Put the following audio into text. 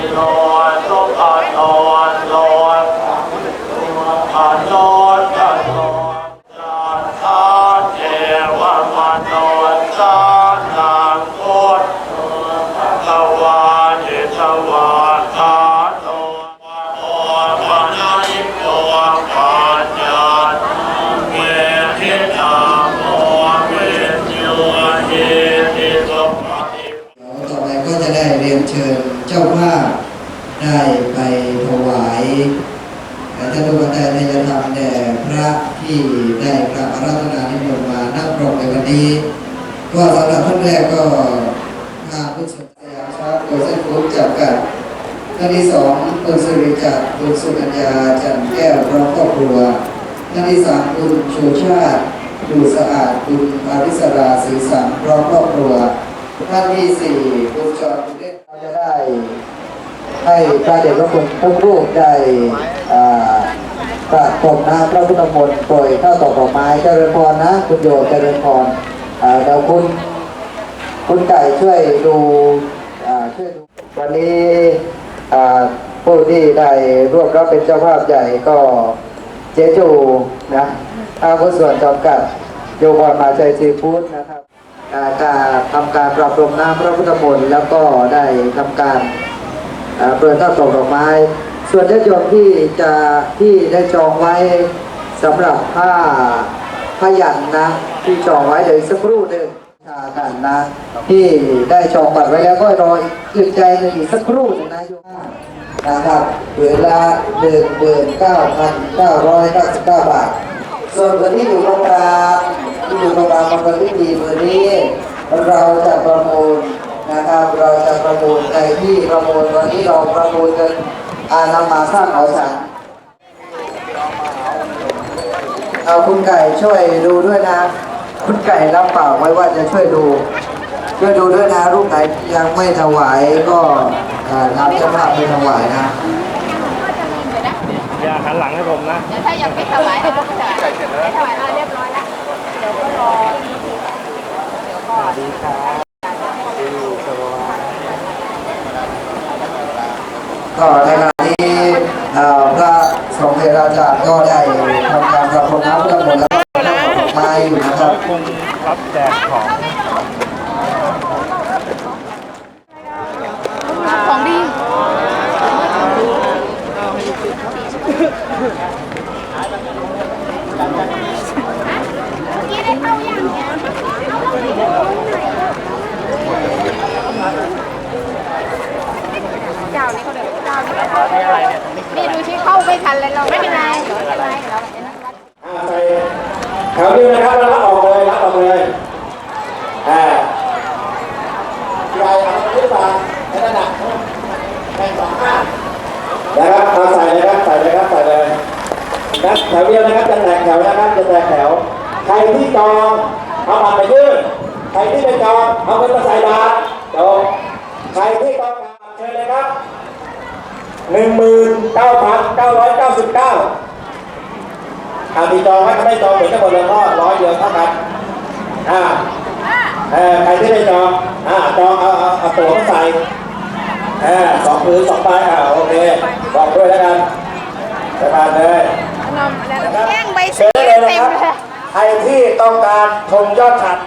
าโได้เรียนเชิญเจ้าภาพได้ไปถวายท่านตุปัจจัยทาธรรมแด่พระที่ได้กราบอาราธนานิมนต์มานั่งรองในวันนี้ ก็สำหรับท่านแรกก็พาพุทธสยามชาติโดยเส้นฟูดจับกัดท่านที่สองคุณสุริจักรคุณสุกัญญาจันแก้วพร้อมครอบครัวท่านที่สามคุณชูชาติดูสะอาดคุณอาริสราศรีสังพร้อมครอบครัว ท่านที่สี่คุณจอห์นคุณเล่นเราจะได้ให้พระเดชพระคุณทุกรูปได้อ่าประกบน้ำพระพุทธมนต์โปรยข้าวตอกดอกไม้เจริญพรนะ คุณโยมเจริญพรอ่าเดี๋ยวคุณคุณไก่ช่วยดูช่วยดูวันนี้ผู้ที่ได้ร่วมรับเป็นเจ้าภาพใหญ่ก็เจจูนะอาวุธส่วนจำกัด โยบอยมาใจซีฟู้ดนะครับ อ่าการทำการปรับปรุงน้ำพระพุทธมนต์แล้วก็ได้ทำการเปลือนข้าวตอกดอกไม้ ส่วนญาติโยมที่จะที่ได้จองไว้สำหรับผ้าผ้ายันนะที่จองไว้เดี๋ยวสักครู่หนึ่งชากันนะ ที่ได้จองบัตรไว้แล้วก็รออีกใจหนึ่งอีกสักครู่หนึงนะโยมนะครับเดือนละหนึ่งหมื่นเก้าพันเก้าร้อยเก้าสิบเก้าบาท ส่วนคนที่อยู่ตรงกลาง ที่อยู่ตรงกลางมันเป็นพิธีมือนี้ เราจะประมูลนะครับเราจะประมูลในที่ประมูลวันนี้เราประมูลเงินอานำมาสร้างหอฉันเอาคุณไก่ช่วยดูด้วยนะ คุณไก่รับปากไว้ว่าจะช่วยดู ช่วยดูด้วยนะรูปไหนยังไม่ถวายก็อ่านำเจ้าภาพไปถวายนะอย่าหันหลังให้ผมนะ เดี๋ยวถ้ายังไม่ถวายเอาถวายไม่ถวายมาเรียบร้อยแล้ว เดี๋ยวก็รอสวัสดีครับดีสวัสดีก็ในขณะนี้เอ่อพระสงฆ์เทราจารย์ก็ได้ทำการประพรมน้ำพุทธมนต์แล้วก็ได้ดอกไม้อยู่นะครับ คงรับแจกของดี เจ้านี่เขาเดินเจ้านี่เขานี่อะไรเนี่ยนี่ดูที่เข้าไม่ทันเลยเราไม่เป็นไรไม่เป็นไรเราจะนั่งวัดอ่าใส่แถวนี้นะครับแล้วรับออกเลยรับออกเลยอ่าใหญ่เอาไปที่ปากให้นั่นน่ะแบ่งสองข้างนะครับเอาใส่เลยครับใส่เลยครับใส่เลยนะแถวเดียวนะครับจะแตกแถวนะครับจะแตกแถว ใครที่จองเอาบัตรไปยื่นใครที่ไม่จองเอาเงินมาใส่บาตรจบใครที่ต้องการเชิญเลยครับห นึ่งหมื่นเก้าพันเก้าร้อยเก้าสิบเก้าอามีจองไหมถ้าไม่จองเหมือนกันหมดเลยก็ร้อยเดียวเท่ากันอ่าเออใครที่ไม่จองอ่าจองเอาเอาเอาตั๋วมาใส่เออสองพื้นสองใบอ่าโอเคบอกด้วยแล้วกันไปทานเลยนมแล้วแย่งใบเชิสีญได้เลยนะเต็คมรับเลย ใครที่ต้องการชมยอดฉัด